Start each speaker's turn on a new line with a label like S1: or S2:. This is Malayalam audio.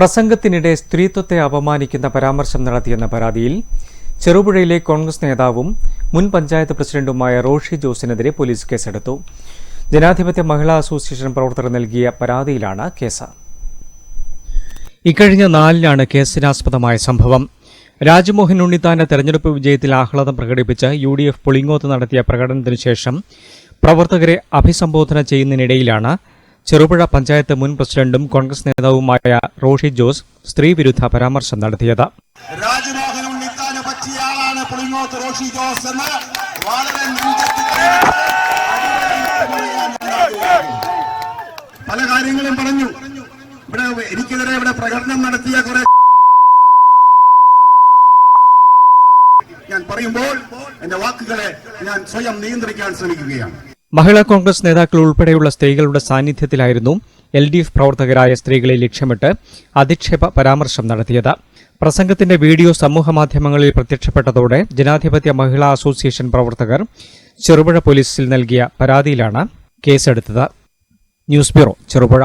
S1: പ്രസംഗത്തിനിടെ സ്ത്രീത്വത്തെ അപമാനിക്കുന്ന പരാമർശം നടത്തിയെന്ന പരാതിയിൽ ചെറുപുഴയിലെ കോൺഗ്രസ് നേതാവും മുൻ പഞ്ചായത്ത് പ്രസിഡന്റുമായ റോഷി ജോസിനെതിരെ പോലീസ് കേസെടുത്തു. ജനാധിപത്യ മഹിളാ അസോസിയേഷൻ പ്രവർത്തകർ നൽകിയ പരാതിയിലാണ് കേസ്. ഇക്കഴിഞ്ഞ നാലിനാണ് കേസിനാസ്പദമായ സംഭവം. രാജ്മോഹൻ ഉണ്ണിത്താന്റെ തെരഞ്ഞെടുപ്പ് വിജയത്തിൽ ആഹ്ലാദം പ്രകടിപ്പിച്ച് യു ഡി എഫ് പുളിങ്ങോത്ത് നടത്തിയ പ്രകടനത്തിനു ശേഷം പ്രവർത്തകരെ അഭിസംബോധന ചെയ്യുന്നതിനിടയിലാണ് ചെറുപുഴ പഞ്ചായത്ത് മുൻ പ്രസിഡന്റും കോൺഗ്രസ് നേതാവുമായ റോഷി ജോസ് സ്ത്രീവിരുദ്ധ പരാമർശം നടത്തിയത്.
S2: രാജ്മോഹൻ ഉണ്ണിത്താന് പറ്റിയ ആളാണ് ജോസ് എന്ന് വളരെ പല കാര്യങ്ങളും പറഞ്ഞു. ഇവിടെ എനിക്കെതിരെ ഇവിടെ പ്രകടനം നടത്തിയ കുറെ ഞാൻ പറയുമ്പോൾ എന്റെ വാക്കുകളെ ഞാൻ സ്വയം നിയന്ത്രിക്കാൻ ശ്രമിക്കുകയാണ്.
S1: മഹിളാ കോൺഗ്രസ് നേതാക്കൾ ഉൾപ്പെടെയുള്ള സ്ത്രീകളുടെ സാന്നിധ്യത്തിലായിരുന്നു എൽ ഡി എഫ് പ്രവർത്തകരായ സ്ത്രീകളെ ലക്ഷ്യമിട്ട് അധിക്ഷേപ പരാമർശം നടത്തിയത്. പ്രസംഗത്തിന്റെ വീഡിയോ സമൂഹമാധ്യമങ്ങളിൽ പ്രത്യക്ഷപ്പെട്ടതോടെ ജനാധിപത്യ മഹിളാ അസോസിയേഷൻ പ്രവർത്തകർ ചെറുപുഴ പോലീസിൽ നൽകിയ പരാതിയിലാണ് കേസെടുത്തത്. News bureau Cherupuzha.